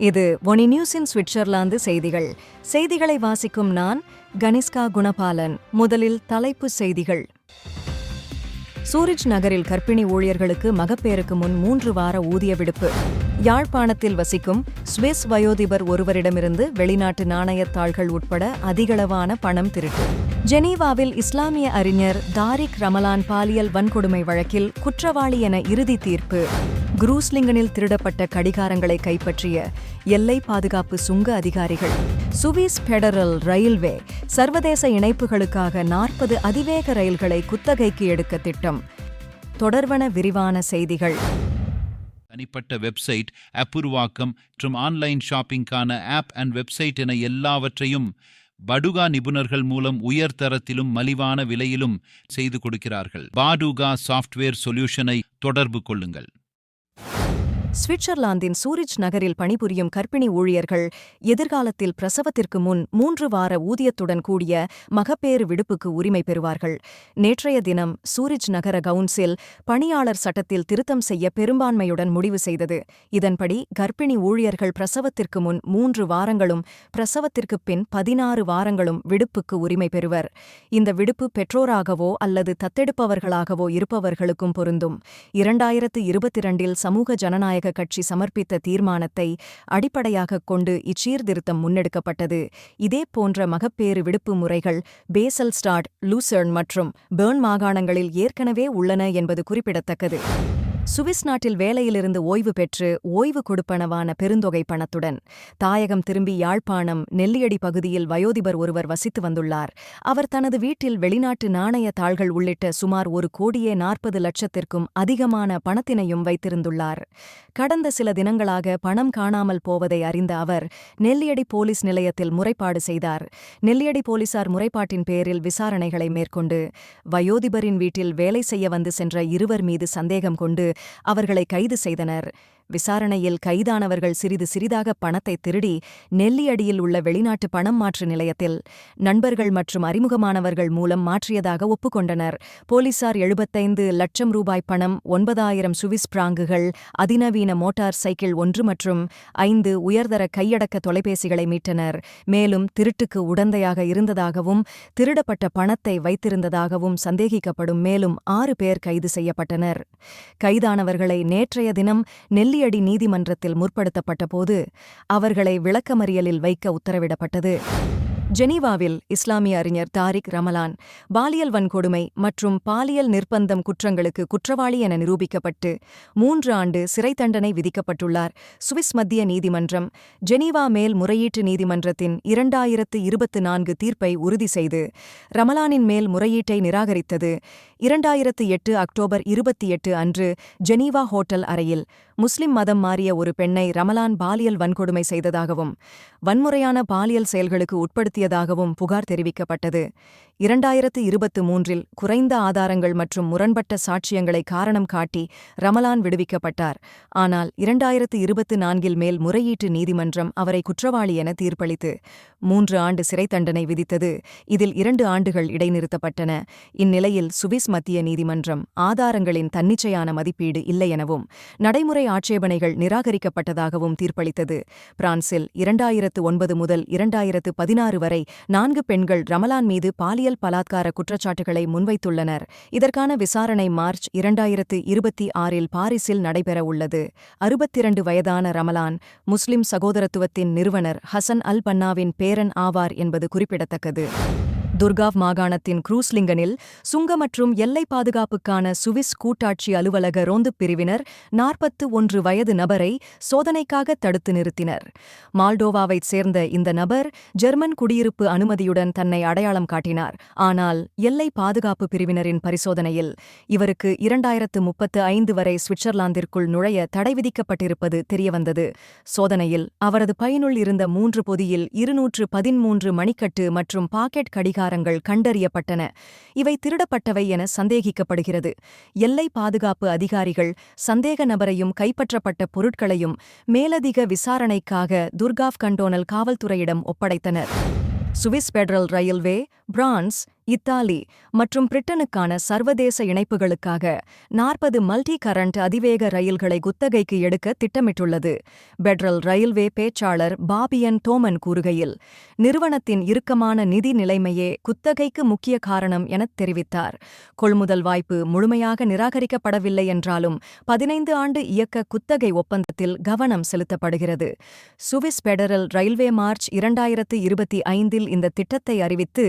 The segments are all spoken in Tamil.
இது ஒனி நியூஸின் சுவிட்சர்லாந்து செய்திகள். செய்திகளை வாசிக்கும் நான் கனிஷ்கா குணபாலன். முதலில் தலைப்புச் செய்திகள். சூரிஜ் நகரில் கர்ப்பிணி ஊழியர்களுக்கு மகப்பேறுக்கு முன் மூன்று வார ஊதிய விடுப்பு. யாழ்ப்பாணத்தில் வசிக்கும் சுவிஸ் வயோதிபர் ஒருவரிடமிருந்து வெளிநாட்டு நாணயத் தாள்கள் உட்பட அதிகளவான பணம் திருட்டு. ஜெனீவாவில் இஸ்லாமிய அறிஞர் தாரிக் ரமலான் பாலியல் வன்கொடுமை வழக்கில் குற்றவாளி என இறுதி தீர்ப்பு. குரூஸ்லிங்கனில் திருடப்பட்ட கடிகாரங்களை கைப்பற்றிய எல்லை பாதுகாப்பு சுங்க அதிகாரிகள். சுவிஸ் பெடரல் ரயில்வே சர்வதேச இணைப்புகளுக்காக நாற்பது அதிவேக ரயில்களை குத்தகைக்கு எடுக்க திட்டம். தொடர்வன விரிவான செய்திகள். தனிப்பட்ட வெப்சைட் அப்புருவாக்கம் மற்றும் ஆன்லைன் ஷாப்பிங்கான ஆப் அண்ட் வெப்சைட் என எல்லாவற்றையும் படுகா நிபுணர்கள் மூலம் உயர் தரத்திலும் மலிவான விலையிலும் செய்து கொடுக்கிறார்கள். பாடுகா சாஃப்ட்வேர் சொல்யூஷனை தொடர்பு கொள்ளுங்கள். சுவிட்சர்லாந்தின் சூரிச் நகரில் பணிபுரியும் கர்ப்பிணி ஊழியர்கள் எதிர்காலத்தில் பிரசவத்திற்கு முன் மூன்று வார ஊதியத்துடன் கூடிய மகப்பேறு விடுப்புக்கு உரிமை பெறுவார்கள். நேற்றைய தினம் சூரிச் நகர கவுன்சில் பணியாளர் சட்டத்தில் திருத்தம் செய்ய பெரும்பான்மையுடன் முடிவு செய்தது. இதன்படி கர்ப்பிணி ஊழியர்கள் பிரசவத்திற்கு முன் மூன்று வாரங்களும் பிரசவத்திற்குப் பின் பதினாறு வாரங்களும் விடுப்புக்கு உரிமை பெறுவர். இந்த விடுப்பு பெற்றோராகவோ அல்லது தத்தெடுப்பவர்களாகவோ இருப்பவர்களுக்கும் பொருந்தும். இரண்டாயிரத்து இருபத்தி இரண்டில் சமூக ஜனநாயக ஜனநாயக கட்சி சமர்ப்பித்த தீர்மானத்தை அடிப்படையாகக் கொண்டு இச்சீர்திருத்தம் முன்னெடுக்கப்பட்டது. இதே போன்ற மகப்பேறு விடுப்பு முறைகள் பேசல் ஸ்டாட் லூசர்ன் மற்றும் பேர்ன் மாகாணங்களில் ஏற்கனவே உள்ளன என்பது குறிப்பிடத்தக்கது. சுவிஸ் நாட்டில் வேலையிலிருந்து ஓய்வு பெற்று ஓய்வு கொடுப்பனவான பெருந்தொகை பணத்துடன் தாயகம் திரும்பி யாழ்ப்பாணம் நெல்லியடி பகுதியில் வயோதிபர் ஒருவர் வசித்து வந்துள்ளார். அவர் தனது வீட்டில் வெளிநாட்டு நாணய தாள்கள் உள்ளிட்ட சுமார் ஒரு கோடியே நாற்பது லட்சத்திற்கும் அதிகமான பணத்தினையும் வைத்திருந்துள்ளார். கடந்த சில தினங்களாக பணம் காணாமல் போவதை அறிந்த அவர் நெல்லியடி போலீஸ் நிலையத்தில் முறைப்பாடு செய்தார். நெல்லியடி போலீசார் முறைப்பாட்டின் பேரில் விசாரணைகளை மேற்கொண்டு வயோதிபரின் வீட்டில் வேலை செய்ய வந்து சென்ற இருவர் மீது சந்தேகம் கொண்டு அவர்களை கைது செய்தனர். விசாரணையில் கைதானவர்கள் சிறிது சிறிதாக பணத்தை திருடி நெல்லியடியில் உள்ள வெளிநாட்டு பணம் மாற்று நிலையத்தில் நண்பர்கள் மற்றும் அறிமுகமானவர்கள் மூலம் மாற்றியதாக ஒப்புக்கொண்டனர். போலீசார் எழுபத்தைந்து லட்சம் ரூபாய் பணம் ஒன்பதாயிரம் சுவிஸ் பிராங்குகள் அதிநவீன மோட்டார் சைக்கிள் ஒன்று மற்றும் ஐந்து உயர்தர கையடக்க தொலைபேசிகளை மீட்டனர். மேலும் திருட்டுக்கு உடந்தையாக இருந்ததாகவும் திருடப்பட்ட பணத்தை வைத்திருந்ததாகவும் சந்தேகிக்கப்படும் மேலும் ஆறு பேர் கைது செய்யப்பட்டனர். கைதானவர்களை நேற்றைய தினம் நெல்லி நெல்லியடி நீதிமன்றத்தில் முற்படுத்தப்பட்டபோது அவர்களை விளக்கமறியலில் வைக்க உத்தரவிடப்பட்டது. ஜெனீவாவில் இஸ்லாமிய அறிஞர் தாரிக் ரமலான் பாலியல் வன்கொடுமை மற்றும் பாலியல் நிர்பந்தம் குற்றங்களுக்கு குற்றவாளி என நிரூபிக்கப்பட்டு மூன்று ஆண்டு சிறை தண்டனை விதிக்கப்பட்டுள்ளார். சுவிஸ் மத்திய நீதிமன்றம் ஜெனீவா மேல் முறையீட்டு நீதிமன்றத்தின் இரண்டாயிரத்து இருபத்து நான்கு தீர்ப்பை உறுதி செய்து ரமலானின் மேல் முறையீட்டை நிராகரித்தது. இரண்டாயிரத்து எட்டு அக்டோபர் இருபத்தி எட்டு அன்று ஜெனீவா ஹோட்டல் அறையில் முஸ்லிம் மதம் மாறிய ஒரு பெண்ணை ரமலான் பாலியல் வன்கொடுமை செய்ததாகவும் வன்முறையான பாலியல் செயல்களுக்கு உட்படுத்தி நடத்தியதாகவும் புகார் தெரிவிக்கப்பட்டது. இரண்டாயிரத்து இருபத்து மூன்றில் குறைந்த ஆதாரங்கள் மற்றும் முரண்பட்ட சாட்சியங்களை காரணம் காட்டி ரமலான் விடுவிக்கப்பட்டார். ஆனால் இரண்டாயிரத்து இருபத்து நான்கில் மேல் முறையீட்டு நீதிமன்றம் அவரை குற்றவாளி என தீர்ப்பளித்து மூன்று ஆண்டு சிறை தண்டனை விதித்தது. இதில் இரண்டு ஆண்டுகள் இடைநிறுத்தப்பட்டன. இந்நிலையில் சுவிஸ் மத்திய நீதிமன்றம் ஆதாரங்களின் தன்னிச்சையான மதிப்பீடு இல்லை எனவும் நடைமுறை ஆட்சேபனைகள் நிராகரிக்கப்பட்டதாகவும் தீர்ப்பளித்தது. பிரான்சில் இரண்டாயிரத்து ஒன்பது முதல் இரண்டாயிரத்து பதினாறு வரை நான்கு பெண்கள் ரமலான் மீது பாலியல் பலாத்கார குற்றச்சாட்டுகளை முன்வைத்துள்ளனர். இதற்கான விசாரணை மார்ச் இரண்டாயிரத்து இருபத்தி ஆறில் பாரிஸில் நடைபெறவுள்ளது அறுபத்திரண்டு வயதான ரமலான் முஸ்லிம் சகோதரத்துவத்தின் நிறுவனர் ஹசன் அல் பன்னாவின் பேரன் ஆவார் என்பது குறிப்பிடத்தக்கது. துர்காவ் மாகாணத்தின் குரூஸ்லிங்கனில் சுங்க மற்றும் எல்லை பாதுகாப்புக்கான சுவிஸ் கூட்டாட்சி அலுவலக ரோந்துப் பிரிவினர் நாற்பத்து ஒன்று வயது நபரை சோதனைக்காக தடுத்து நிறுத்தினர். மால்டோவாவைச் சேர்ந்த இந்த நபர் ஜெர்மன் குடியிருப்பு அனுமதியுடன் தன்னை அடையாளம் காட்டினார். ஆனால் எல்லை பாதுகாப்பு பிரிவினரின் பரிசோதனையில் இவருக்கு இரண்டாயிரத்து முப்பத்து ஐந்து வரை சுவிட்சர்லாந்திற்குள் நுழைய தடை விதிக்கப்பட்டிருப்பது தெரியவந்தது. சோதனையில் அவரது பயனுள் இருந்த மூன்று பொதியில் இருநூற்று பதிமூன்று மணிக்கட்டு மற்றும் பாக்கெட் கடிகார ஆதாரங்கள் கண்டறியப்பட்டன. இவை திருடப்பட்டவை என சந்தேகிக்கப்படுகிறது. எல்லை பாதுகாப்பு அதிகாரிகள் சந்தேக நபரையும் கைப்பற்றப்பட்ட பொருட்களையும் மேலதிக விசாரணைக்காக துர்காவ் கண்டோனல் காவல்துறையிடம் ஒப்படைத்தனர். Swiss federal railway France Italy மற்றும் பிரிட்டனுக்கான சர்வதேச இணைப்புகளுக்காக நாற்பது மல்டி கரண்ட் அதிவேக ரயில்களை குத்தகைக்கு எடுக்க திட்டமிட்டுள்ளது. பெட்ரல் ரயில்வே பேச்சாளர் பாபியன் தோமன் கூறுகையில் நிறுவனத்தின் இறுக்கமான நிதி நிலைமையே குத்தகைக்கு முக்கிய காரணம் எனத் தெரிவித்தார். கொள்முதல் வாய்ப்பு முழுமையாக நிராகரிக்கப்படவில்லை என்றாலும் பதினைந்து ஆண்டு இயக்க குத்தகை ஒப்பந்தத்தில் கவனம் செலுத்தப்படுகிறது. சுவிஸ் பெடரல் ரயில்வே மார்ச் இரண்டாயிரத்து இருபத்தி ஐந்தில் இந்த திட்டத்தை அறிவித்து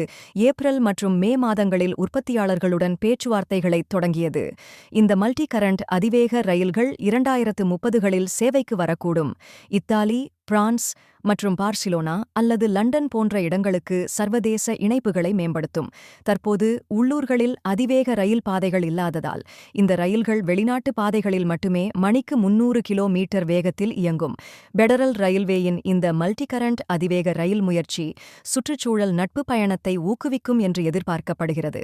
ஏப்ரல் மற்றும் மே மாதங்களில் உற்பத்தியாளர்களுடன் பேச்சுவார்த்தைகளை தொடங்கியது. இந்த மல்டி கரண்ட் அதிவேக ரயில்கள் இரண்டாயிரத்து முப்பதுகளில் சேவைக்கு வரக்கூடும். இத்தாலி பிரான்ஸ் மற்றும் பார்சிலோனா அல்லது லண்டன் போன்ற இடங்களுக்கு சர்வதேச இணைப்புகளை மேம்படுத்தும். தற்போது உள்ளூர்களில் அதிவேக ரயில் பாதைகள் இல்லாததால் இந்த ரயில்கள் வெளிநாட்டு பாதைகளில் மட்டுமே மணிக்கு முன்னூறு கிலோமீட்டர் வேகத்தில் இயங்கும். பெடரல் ரயில்வேயின் இந்த மல்டி கரண்ட் அதிவேக ரயில் முயற்சி சுற்றுச்சூழல் நட்பு பயணத்தை ஊக்குவிக்கும் என்று எதிர்பார்க்கப்படுகிறது.